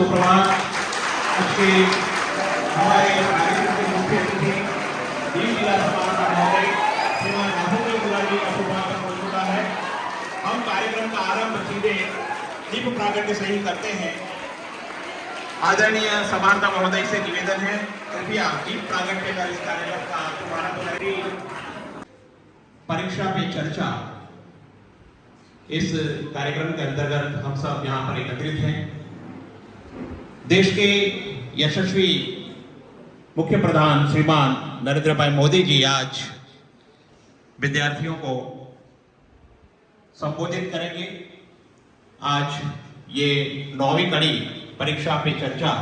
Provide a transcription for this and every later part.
सुप्रभात। आज के हमारे कार्यक्रम के मुख्य अतिथि दीव जिला महोदय श्रीमान का हो चुका है। हम कार्यक्रम का आरंभ सीधे दीप से ही करते हैं। आदरणीय महोदय से निवेदन है, कृपया दीप प्रागट्य इस कार्यक्रम का शुभारंभ करें। परीक्षा पे चर्चा इस कार्यक्रम के अंतर्गत हम सब यहाँ पर एकत्रित हैं। देश के यशस्वी मुख्य प्रधान श्रीमान नरेंद्र भाई मोदी जी आज विद्यार्थियों को संबोधित करेंगे आज ये नौवीं कड़ी परीक्षा पे चर्चा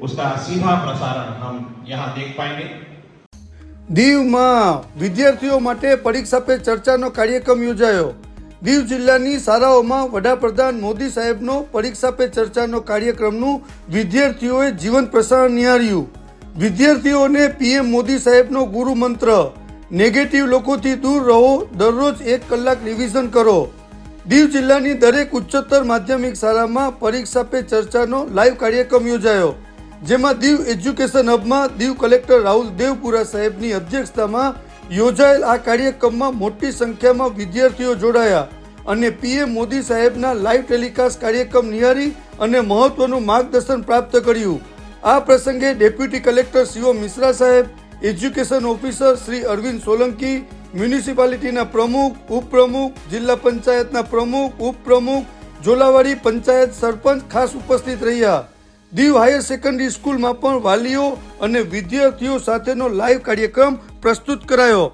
उसका सीधा प्रसारण हम यहाँ देख पाएंगे દીવમાં વિદ્યાર્થીઓ માટે પરીક્ષા પે ચર્ચાનો કાર્યક્રમ યોજાયો દીવ જિલ્લાની શાળાઓમાં વડાપ્રધાન મોદી સાહેબનો પરીક્ષા પે ચર્ચાનો કાર્યક્રમનું વિદ્યાર્થીઓએ જીવન પ્રસારણ નિહાળ્યું. વિદ્યાર્થીઓને પીએમ મોદી સાહેબનો ગુરુ મંત્ર નેગેટિવ લોકોથી દૂર રહો, દરરોજ એક કલાક રિવિઝન કરો. દીવ જિલ્લાની દરેક ઉચ્ચતર માધ્યમિક શાળામાં પરીક્ષા પે ચર્ચાનો લાઈવ કાર્યક્રમ યોજાયો. જેમાં દીવ એજ્યુકેશન હબમાં દીવ કલેક્ટર રાહુલ દેવપુરા સાહેબની અધ્યક્ષતામાં યોજાયેલ આ કાર્યક્રમમાં મોટી સંખ્યામાં વિદ્યાર્થીઓ જોડાયા અને પીએમ મોદી સાહેબના લાઈવ ટેલિકાસ્ટ કાર્યક્રમ નિહાળી અને મહત્વનું માર્ગદર્શન પ્રાપ્ત કર્યું. આ પ્રસંગે ડેપ્યુટી કલેક્ટર શિવો મિશ્રા સાહેબ, એજ્યુકેશન ઓફિસર શ્રી અરવિંદ સોલંકી, મ્યુનિસિપાલિટીના પ્રમુખ, ઉપપ્રમુખ, જિલ્લા પંચાયતના પ્રમુખ, ઉપપ્રમુખ, ઝોલાવાડી પંચાયત સરપંચ ખાસ ઉપસ્થિત રહ્યા. દીવ હાયર સેકન્ડરી સ્કૂલમાં પણ વાલીઓ અને વિદ્યાર્થીઓ સાથેનો લાઈવ કાર્યક્રમ પ્રસ્તુત કરાયો.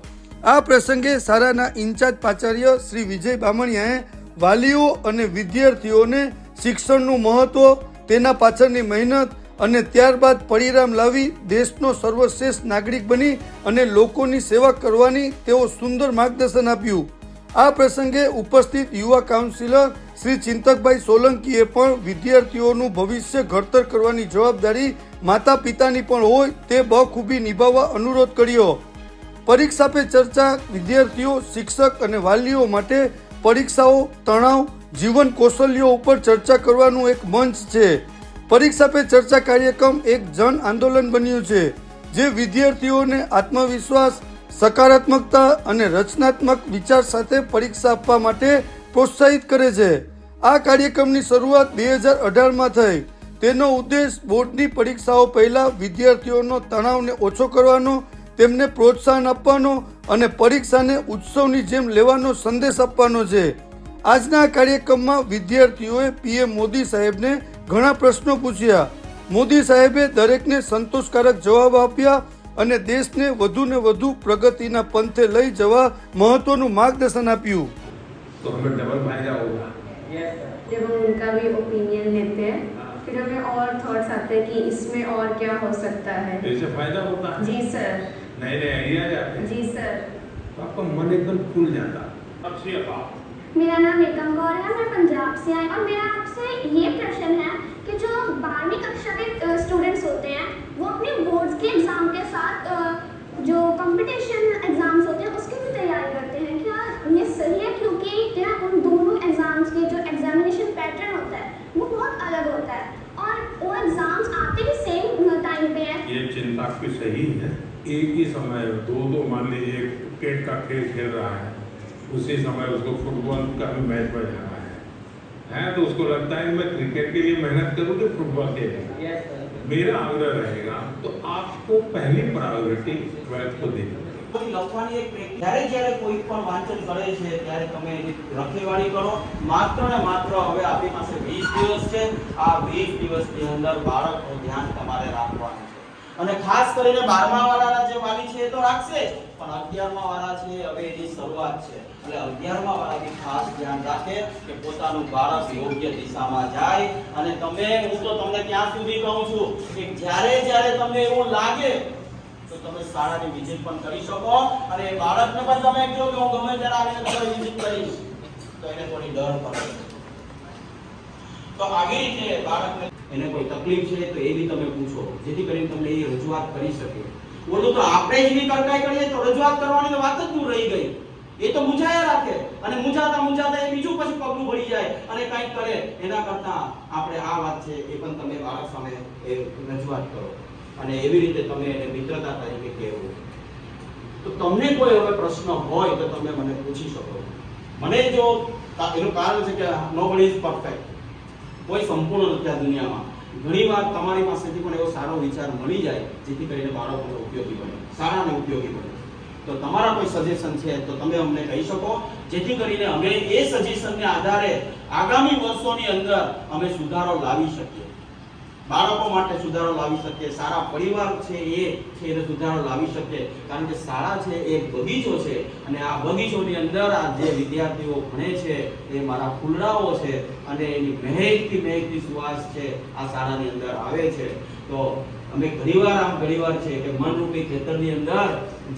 આ પ્રસંગે શાળાના ઇન્ચાર્જ પ્રાચાર્ય શ્રી વિજય બામણિયાએ વાલીઓ અને વિદ્યાર્થીઓને શિક્ષણનું મહત્વ, તેના પાછળની મહેનત અને ત્યારબાદ પરિણામ લાવી દેશનો સર્વશ્રેષ્ઠ નાગરિક બની અને લોકોની સેવા કરવાની તેઓ સુંદર માર્ગદર્શન આપ્યું. આ પ્રસંગે ઉપસ્થિત યુવા કાઉન્સિલર શ્રી ચિંતકભાઈ સોલંકીએ પણ વિદ્યાર્થીઓનું ભવિષ્ય ઘડતર કરવાની જવાબદારી માતા પિતાની પણ હોય તે બખૂબી નિભાવવા અનુરોધ કર્યો. પરીક્ષા પે ચર્ચા વિદ્યાર્થીઓ, શિક્ષક અને વાલીઓ માટે પરીક્ષાઓ, તણાવ, જીવન કૌશલ્યો ઉપર ચર્ચા કરવાનું એક મંચ છે. પરીક્ષા પે ચર્ચા કાર્યક્રમ એક જન આંદોલન બન્યું છે, જે વિદ્યાર્થીઓને આત્મવિશ્વાસ, સકારાત્મકતા અને રચનાત્મક વિચાર સાથે પરીક્ષા આપવા માટે પ્રોત્સાહિત કરે છે. આ કાર્યક્રમની શરૂઆત બે હજાર અઢારમાં થઈ. તેનો ઉદ્દેશ બોર્ડની પરીક્ષાઓ પહેલાં વિદ્યાર્થીઓનો તણાવને ઓછો કરવાનો, તેમને પ્રોત્સાહન આપવાનો અને પરીક્ષાને ઉત્સવની જેમ લેવાનો સંદેશ આપવાનો છે. આજના કાર્યક્રમમાં વિદ્યાર્થીઓએ પીએમ મોદી સાહેબને ઘણા પ્રશ્નો પૂછ્યા. મોદી સાહેબે દરેકને સંતોષકારક જવાબ આપ્યા અને દેશને વધુ ને વધુ પ્રગતિના પંથે લઈ જવા મહત્વનું માર્ગદર્શન આપ્યું. जब हम उनका भी ओपिनियन लेते हैं फिर हमें और थॉट्स आते हैं कि इसमें और क्या हो सकता है। तो इससे फ़ायदा होता है? जी सर नए नए आइडिया आते हैं। जी सर तो आपका मन एकदम खुल जाता अब श्री अपार मेरा नाम एकम गौर है मैं पंजाब से आई और मेरा आपसे ये प्रश्न है कि जो बारहवीं कक्षा के स्टूडेंट्स होते हैं वो अपने बोर्ड्स के एग्ज़ाम के साथ जो कंपटीशन एग्ज़ाम्स होते हैं उसकी भी तैयारी करते हैं क्या ये सही है क्योंकि क्या उन दोनों के जो एग्जामिनेशन पैटर्न होता है वो बहुत अलग होता है। और वो एग्ज़ाम्स आते भी सेम टाइम पे हैं। ये चिंता आपकी सही है? एक ही समय दो दो मान लीजिए एक क्रिकेट का खेल खेल रहा है उसी समय उसको फुटबॉल का भी मैच में जाना है। है तो उसको लगता है मैं क्रिकेट के लिए मेहनत करूँ कि फुटबॉल के लिए? मेरा आग्रह रहेगा तो आपको पहली प्रायोरिटी ट्वेल्थ को देनी કોઈ લખવાની એક પ્રેક્ટિસ. જ્યારે જ્યારે કોઈ પણ વાંચન કરે છે, ત્યારે તમે એની રખેવાળી કરો. માત્ર ને માત્ર હવે આપણી પાસે 20 દિવસ છે. આ 20 દિવસની અંદર બાળકનું ધ્યાન તમારે રાખવાનું અને ખાસ કરીને 12મા વાળાના જે વાલી છે, એ તો રાખશે પણ 11મા વાળા છે હવે એની શરૂઆત છે. એટલે 11મા વાળા બી ખાસ ધ્યાન રાખે કે પોતાનું બાળક યોગ્ય દિશામાં જાય. અને તમે, હું તો તમને ત્યાં સુધી કહું છું કે જ્યારે જ્યારે તમને એવું લાગે તમે શાળાની વિઝિટ પણ કરી શકો અને બાળકને પણ તમે કહો કે હું ગમે ત્યારે આવીને તમારી વિઝિટ કરીશ. તો એને થોડી ડર પડે. તો આવી રીતે બાળકને એને કોઈ તકલીફ છે તો એ બી તમે પૂછો. જેથી કરીને તમને એ રજૂઆત કરી શકે. ઓલું તો આપણે જ નહીં કડકાઈ કરીએ તો રજૂઆત કરવાની તો વાત જ દૂર રહી ગઈ. એ તો મૂંઝાયા રાખે. અને મૂંઝાતા મૂંઝાતા એ બીજું પછી પગલું ભળી જાય અને કંઈક કરે. એના કરતા આપણે આ વાત છે એ પણ તમે બાળક સામે એ રજૂઆત કરો. અને એવી રીતે તમે એને મિત્રતા તરીકે કહેવું. તો તમને કોઈ હવે પ્રશ્ન હોય તો તમે મને પૂછી શકો. મને જો એનું કારણ છે કે નોબડી ઇઝ પરફેક્ટ કોઈ સંપૂર્ણ નથી આ દુનિયામાં. ઘણીવાર તમારી પાસેથી પણ એવો સારો વિચાર મળી જાય, જેથી કરીને બાળકોને ઉપયોગી બને સારાને ઉપયોગી બને. તો તમારા કોઈ સજેશન છે તો તમે અમને કહી શકો, જેથી કરીને અમે એ સજેશનને આધારે આગામી વર્ષોની અંદર અમે સુધારો લાવી શકીએ. બાળકો માટે સુધારો લાવી શકીએ સારા પરિવાર છે એ, છે એને સુધારો લાવી શકીએ કારણ કે શાળા છે એ બગીચો છે અને આ બગીચોની અંદર આ જે વિદ્યાર્થીઓ ભણે છે એ મારા ફૂલડાઓ છે અને એની મહેકથી મહેકથી સુવાસ છે આ શાળાની અંદર આવે છે. તો અમે ઘણીવાર આમ ઘણીવાર છે કે મનરૂપી ખેતરની અંદર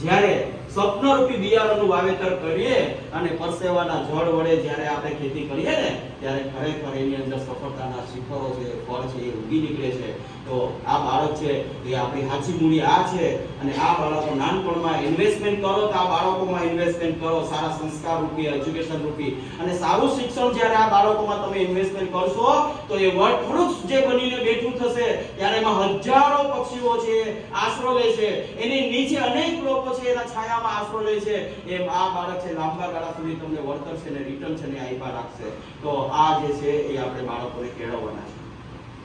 જ્યારે સ્વપ્નરૂપી બિયારણનું વાવેતર કરીએ અને પરસેવાના જળ વડે જ્યારે આપણે ખેતી કરીએ ને, ત્યારે ખરેખર એની અંદર સફળતાના શિખરો છે, ફળ છે, એ ઉગી નીકળે છે. તો આ બાળક છે, એ આપણી સાચી મૂડી આ છે અને આ બાળકો નાનપણમાં ઇન્વેસ્ટમેન્ટ કરો તો આ બાળકોમાં ઇન્વેસ્ટમેન્ટ કરો, સારા સંસ્કાર રૂપી એજ્યુકેશન રૂપી. અને સારું શિક્ષણ જ્યારે આ બાળકોમાં તમે ઇન્વેસ્ટમેન્ટ કરશો, તો એ વટવૃક્ષ જે બનીને બેઠું થશે, ત્યારે એમાં હજારો પક્ષીઓ છે આશરો લે છે. એની નીચે અનેક લોકો છે, એના છાયામાં આશરો લે છે, એમ આ બાળક છે, લાંબા ગાળા સુધી તમને વળતર છે ને રિટર્ન છે ને આઈપા રાખશે. તો આ જે છે એ આપણે બાળકોને કેળવવાના છે.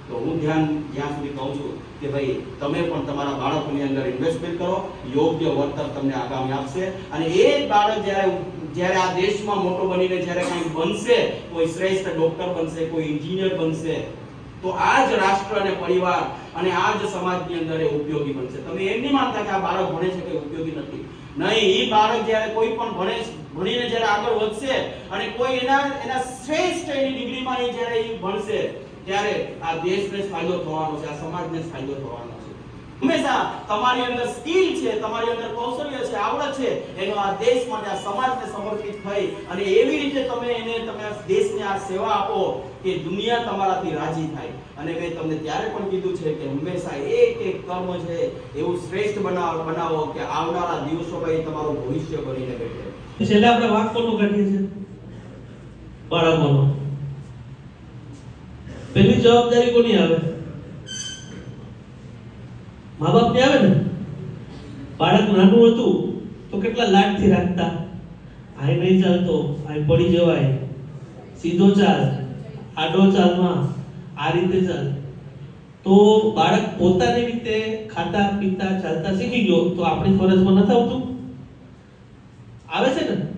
તો હું ધ્યાન જ્યાં સુધી કહું છું કે ભાઈ, તમે પણ તમારા બાળકોની અંદર ઇન્વેસ્ટમેન્ટ કરો, યોગ્ય વળતર તમને આગામી આપશે. અને એ બાળક જ્યારે જ્યારે આ દેશમાં મોટો બનીને જ્યારે કંઈક બનશે, કોઈ શ્રેષ્ઠ ડોક્ટર બનશે, કોઈ એન્જિનિયર બનશે, તો આ જ રાષ્ટ્ર અને પરિવાર અને આ જ સમાજની અંદર એ ઉપયોગી બનશે. તમે એમ નહીં માનતા કે આ બાળક ભણે છે કે ઉપયોગી નથી. નહીં એ બાળક જ્યારે કોઈ પણ ભણે ભણીને જ્યારે આગળ વધશે અને કોઈ એના એના શ્રેષ્ઠ એની ડિગ્રીમાં એ જ્યારે એ ભણશે, ત્યારે આ દેશને ફાયદો થવાનો છે, આ સમાજને ફાયદો થવાનો છે. હંમેશા તમારી અંદર સ્કિલ છે, તમારી અંદર કૌશલ્ય છે, આવડત છે, એનો આ દેશ માટે આ સમાજને સમર્પિત થઈ અને એવી રીતે તમે એને તમે દેશને આ સેવા આપો કે દુનિયા તમારાથી રાજી થાય. અને મેં તમને ત્યારે પણ કીધું છે કે હંમેશા એક એક કર્મ છે એવું શ્રેષ્ઠ બનાવો બનાવો કે આવનારા દિવસોમાં એ તમારું ભવિષ્ય બનીને બેઠે છેલ્લે આપણે વાક કોનું કાઢીએ છીએ? બાળકોનો. પેલી જવાબદારી કોની આવે? મા બાપની આવે ને? બાળક નાનું હતું, તો કેટલા લાડથી રાખતા? આય નહીં ચાલતો, આય પડી જવાય. સીધો ચાલ, આડો ચાલમાં આ રીતે ચાલ. તો બાળક પોતાની રીતે ખાતા પીતા ચાલતા શીખી ગયો, તો આપણી ફરજમાં નથી આવતું? આવે છે ને?